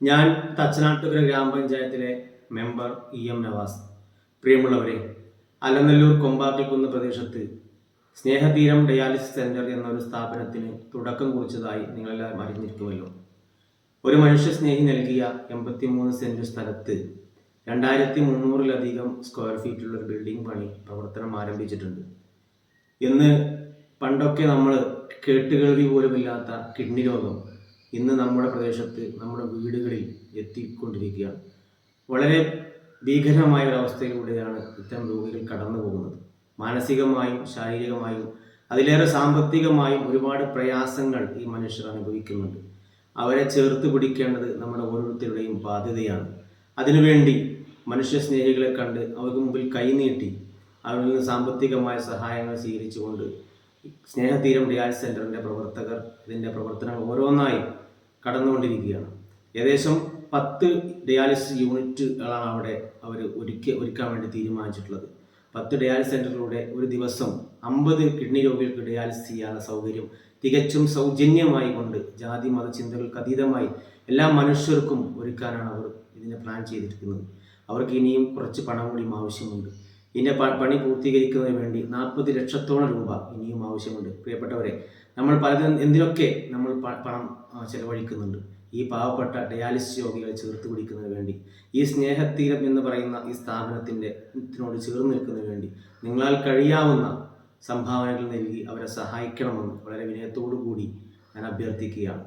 ഞാൻ തച്ചനാട്ടുകര ഗ്രാമപഞ്ചായത്തിലെ member E M Nawaz. പ്രിയമുള്ളവരെ അലനല്ലൂർ കൊമ്പാക്കൽക്കുന്ന് പ്രദേശത്ത് സ്നേഹതീരം ഡയാലിസിസ് സെന്റർ എന്നൊരു സ്ഥാപനത്തിന് തുടക്കം കുറിച്ചതായി നിങ്ങളെല്ലാം അറിഞ്ഞിരിക്കുമല്ലോ. ഒരു മനുഷ്യ സ്നേഹി നൽകിയ എൺപത്തിമൂന്ന് സെന്റ് സ്ഥലത്ത് രണ്ടായിരത്തി മുന്നൂറിലധികം സ്ക്വയർ ഫീറ്റുള്ള ഒരു ബിൽഡിംഗ് പണി പ്രവർത്തനം ആരംഭിച്ചിട്ടുണ്ട്. ഇന്ന് പണ്ടൊക്കെ നമ്മൾ കേട്ടുകേൾവി പോലുമില്ലാത്ത കിഡ്നി രോഗം ഇന്ന് നമ്മുടെ പ്രദേശത്ത് നമ്മുടെ വീടുകളിൽ എത്തിക്കൊണ്ടിരിക്കുകയാണ്. വളരെ ഭീകരമായ ഒരു അവസ്ഥയിലൂടെയാണ് ഇത്തരം രോഗികൾ കടന്നു പോകുന്നത്. മാനസികമായും ശാരീരികമായും അതിലേറെ സാമ്പത്തികമായും ഒരുപാട് പ്രയാസങ്ങൾ ഈ മനുഷ്യർ അനുഭവിക്കുന്നുണ്ട്. അവരെ ചേർത്ത് പിടിക്കേണ്ടത് നമ്മുടെ ഓരോരുത്തരുടെയും ബാധ്യതയാണ്. അതിനുവേണ്ടി മനുഷ്യസ്നേഹികളെ കണ്ട് അവർക്ക് മുമ്പിൽ കൈനീട്ടി അവരിൽ നിന്ന് സാമ്പത്തികമായ സഹായങ്ങൾ സ്വീകരിച്ചുകൊണ്ട് സ്നേഹതീരം ഡിയാൽ സെന്ററിന്റെ പ്രവർത്തകർ ഇതിന്റെ പ്രവർത്തനങ്ങൾ ഓരോന്നായി കടന്നുകൊണ്ടിരിക്കുകയാണ്. ഏകദേശം പത്ത് ഡയാലിസിസ് യൂണിറ്റുകളാണ് അവിടെ അവർ ഒരുക്കി ഒരുക്കാൻ വേണ്ടി തീരുമാനിച്ചിട്ടുള്ളത്. പത്ത് ഡയാലിസ് സെന്ററിലൂടെ ഒരു ദിവസം അമ്പത് കിഡ്നി രോഗികൾക്ക് ഡയാലിസിസ് ചെയ്യാനുള്ള സൗകര്യം തികച്ചും സൗജന്യമായി കൊണ്ട് ജാതി മത ചിന്തകൾക്ക് അതീതമായി എല്ലാ മനുഷ്യർക്കും ഒരുക്കാനാണ് അവർ ഇതിനെ പ്ലാൻ ചെയ്തിരിക്കുന്നത്. അവർക്ക് ഇനിയും കുറച്ച് പണം കൂടിയും ആവശ്യമുണ്ട്. ഇതിന്റെ പണി പൂർത്തീകരിക്കുന്നതിന് വേണ്ടി നാൽപ്പത് ലക്ഷത്തോളം രൂപ ഇനിയും ആവശ്യമുണ്ട്. പ്രിയപ്പെട്ടവരെ നമ്മൾ പലതും എന്തിനൊക്കെ നമ്മൾ പണം ചെലവഴിക്കുന്നുണ്ട്? ഈ പാവപ്പെട്ട ഡയാലിസിസ് രോഗികളെ ചേർത്ത് പിടിക്കുന്നതിന് വേണ്ടി ഈ സ്നേഹത്തീരം എന്ന് പറയുന്ന ഈ സ്ഥാപനത്തിന്റെ ത്തിനോട് ചേർന്ന് നിൽക്കുന്നതിന് വേണ്ടി നിങ്ങളാൽ കഴിയാവുന്ന സംഭാവനകൾ നൽകി അവരെ സഹായിക്കണമെന്ന് വളരെ വിനയത്തോടു കൂടി ഞാൻ അഭ്യർത്ഥിക്കുകയാണ്.